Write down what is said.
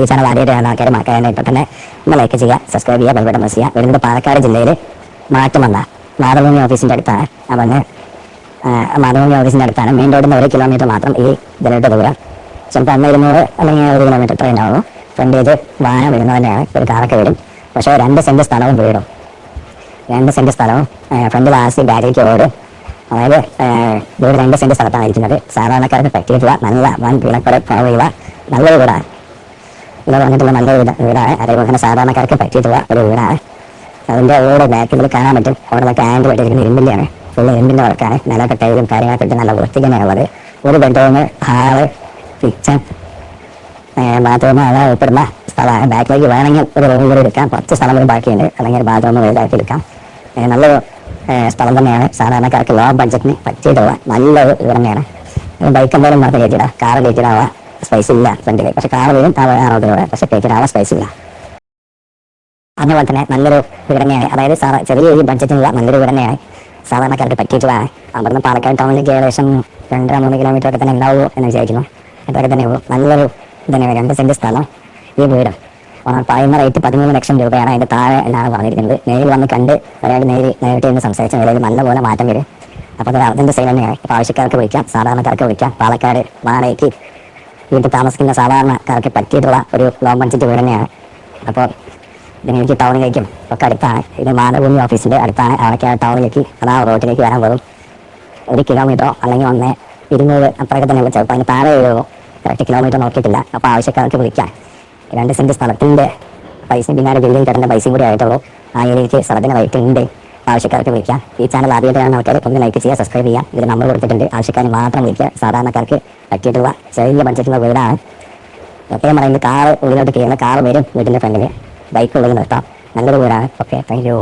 ഈ ചാനൽ ആദ്യമായിട്ട് ആൾക്കാർ മാറ്റാനായിട്ട് ഇപ്പം തന്നെ ഒന്ന് ലൈക്ക് ചെയ്യുക സബ്സ്ക്രൈബ് ചെയ്യുക ബെൽബട്ടൺ പ്രസ് ചെയ്യുക. വരുന്നത് പാലക്കാട് ജില്ലയിൽ മാറ്റം വന്ന മാതൃഭൂമി ഓഫീസിന്റെ അടുത്താണ്. അപ്പം മാതൃഭൂമി ഓഫീസിന്റെ അടുത്താണ്. മെയിൻ റോഡിൽ നിന്ന് ഒരു കിലോമീറ്റർ മാത്രം ഈ ഇതിലോട്ട് ദൂരം. ചിലപ്പോൾ അന്ന് ഇരുന്നൂറ് അല്ലെങ്കിൽ ഒരു കിലോമീറ്റർ ട്രെയിൻ ആവും ഫ്രണ്ടേജ് വാഹനം വരുന്നത് തന്നെയാണ്. ഒരു കാറൊക്കെ വരും. പക്ഷേ രണ്ട് സെന്റ് സ്ഥലവും വീടും. രണ്ട് സെന്റ് സ്ഥലവും ഫ്രണ്ട് ലാസ്റ്റ് ബാക്കിലേക്ക് ഓടും. അതായത് വീട് രണ്ട് സെന്റ് സ്ഥലത്താണ് ഇരിക്കുന്നത്. സാധാരണക്കാർക്ക് പറ്റിയിട്ടുള്ള നല്ല വൻ വിളക്കുറ കുറവുള്ള നല്ലൊരു വീടാണ് ഇവിടെ വന്നിട്ടുള്ള നല്ലൊരു വീട് വീടാണ്. അതേപോലെ തന്നെ സാധാരണക്കാർക്ക് പറ്റിയിട്ടുള്ള ഒരു വീടാണ്. അതിന്റെ ഓരോ ബാക്കിൽ കാണാൻ പറ്റും. അവിടെ ഓരോക്കെ ആൻഡ് പറ്റിയിരിക്കുന്ന ഇരുമ്പിന്റെയാണ് ഫുള്ള് ഇരുമ്പിന്റെ വർക്കാണ് നല്ല കട്ടയിലും കാര്യങ്ങളൊക്കെ ഇട്ട് നല്ല വൃത്തി തന്നെയുള്ളത് ഒരു ബെഡ്റൂം ഹാൾ കിച്ചൺ ബാത്റൂം അതാ ഉൾപ്പെടുന്ന സ്ഥലമാണ്. ബാക്കിലേക്ക് വേണമെങ്കിൽ ഒരു റൂം കൂടി എടുക്കാം. കുറച്ച് സ്ഥലം കൂടി ബാക്കിയുണ്ട്. അല്ലെങ്കിൽ ബാത്റൂം വലുതാക്കി എടുക്കാം. നല്ലൊരു സ്ഥലം തന്നെയാണ്. സാധാരണക്കാർക്ക് ലോ ബഡ്ജറ്റിന് പറ്റിയിട്ടുള്ള നല്ലൊരു ഇത് തന്നെയാണ്. ബൈക്ക് എന്തായാലും മാത്രം കയറ്റിയിടാം കാർ കയറ്റിയിടാനുള്ള സ്പേസ് ഇല്ല. ഫ്രണ്ടിൽ പക്ഷെ വരും ആ റോഡിലൂടെ പക്ഷെ ആവാ സ്പൈസ് ഇല്ല. അതുപോലെ തന്നെ നല്ലൊരു വീട് അതായത് സാധാ ചെറിയ ഒരു ബഡ്ജറ്റിനുള്ള നല്ലൊരു വീട് തന്നെയാണ് സാധാരണക്കാർക്ക് പറ്റിയിട്ടുള്ളതാണ്. അവിടുന്ന് പാലക്കാട് ടൗണിലേക്ക് ഏകദേശം രണ്ടര മൂന്ന് കിലോമീറ്റർ ഒക്കെ തന്നെ ഉണ്ടാവുമോ എന്ന് വിചാരിക്കുന്നു. അതൊക്കെ തന്നെ ഉള്ളൂ. നല്ലൊരു ഇതന്നെ രണ്ട് സെന്റ് സ്ഥലം ഈ വീട്. പറയുന്ന റേറ്റ് പതിമൂന്ന് ലക്ഷം രൂപയാണ് അതിന്റെ താഴെ എന്നാണ് പറഞ്ഞിരിക്കുന്നത്. നേരിൽ വന്ന് കണ്ട് ഒരാൾ നേരിൽ നേരിട്ട് ഇന്ന് സംസാരിച്ച നിലയിൽ നല്ലപോലെ മാറ്റം വരും. അപ്പോൾ അത് അതിന്റെ സെയിൽ തന്നെയാണ്. ആവശ്യക്കാർക്ക് വിളിക്കാം. സാധാരണക്കാർക്ക് വിളിക്കാം. പാലക്കാട് വാടകയ്ക്ക് വീട്ടിൽ താമസിക്കുന്ന സാധാരണക്കാർക്ക് പറ്റിയിട്ടുള്ള ഒരു ലോങ് ബഡ്ജറ്റ് വീട് തന്നെയാണ്. അപ്പോൾ ഇതിനെനിക്ക് ടൗണിലേക്കും ഒക്കെ അടുത്താണ്. ഇത് മാതൃഭൂമി ഓഫീസിന്റെ അടുത്താണ്. അവിടേക്ക് ടൗണിലേക്ക് അതാ റോഡിലേക്ക് വരാൻ വെറും ഒരു കിലോമീറ്ററോ അല്ലെങ്കിൽ ഒന്ന് ഇരുന്നൂറ് അത്രയൊക്കെ തന്നെ ചിലപ്പോൾ അതിന് താഴെ വരുമോ കറക്റ്റ് കിലോമീറ്റർ നോക്കിയിട്ടില്ല. അപ്പോൾ ആവശ്യക്കാർക്ക് വിളിക്കാം. രണ്ട് സെന്റ് സ്ഥലത്തിന്റെ പൈസയും പിന്നാലെ ബിൽഡിംഗ് കെട്ടേണ്ട പൈസയും കൂടി ആയിട്ടുള്ളൂ. ആ ഏരിയയ്ക്ക് സ്ഥലത്തിന്റെ റേറ്റ് ഉണ്ട് ആവശ്യക്കാർക്ക് വിളിക്കാം. ഈ ചാനൽ ആദ്യമായിട്ടാണ് ആൾക്കാർ ഒന്ന് ലൈക്ക് ചെയ്യുക സബ്സ്ക്രൈബ് ചെയ്യുക. ഇതിൽ നമ്പർ കൊടുത്തിട്ടുണ്ട്. ആവശ്യക്കാർ മാത്രം വിളിക്കുക. സാധാരണക്കാർക്ക് പറ്റിയിട്ടുള്ള ചെറിയ ബഡ്ജറ്റുള്ള വീടാണ്. പ്രത്യേകം പറയുന്നത് കാർ ഉള്ളിലോട്ട് കയറുന്ന കാർ വരും. വീടിന്റെ ഫ്രണ്ടിൽ ബൈക്ക് ഉള്ളിൽ നിർത്താം. നല്ലൊരു വീടാണ്. Okay thank you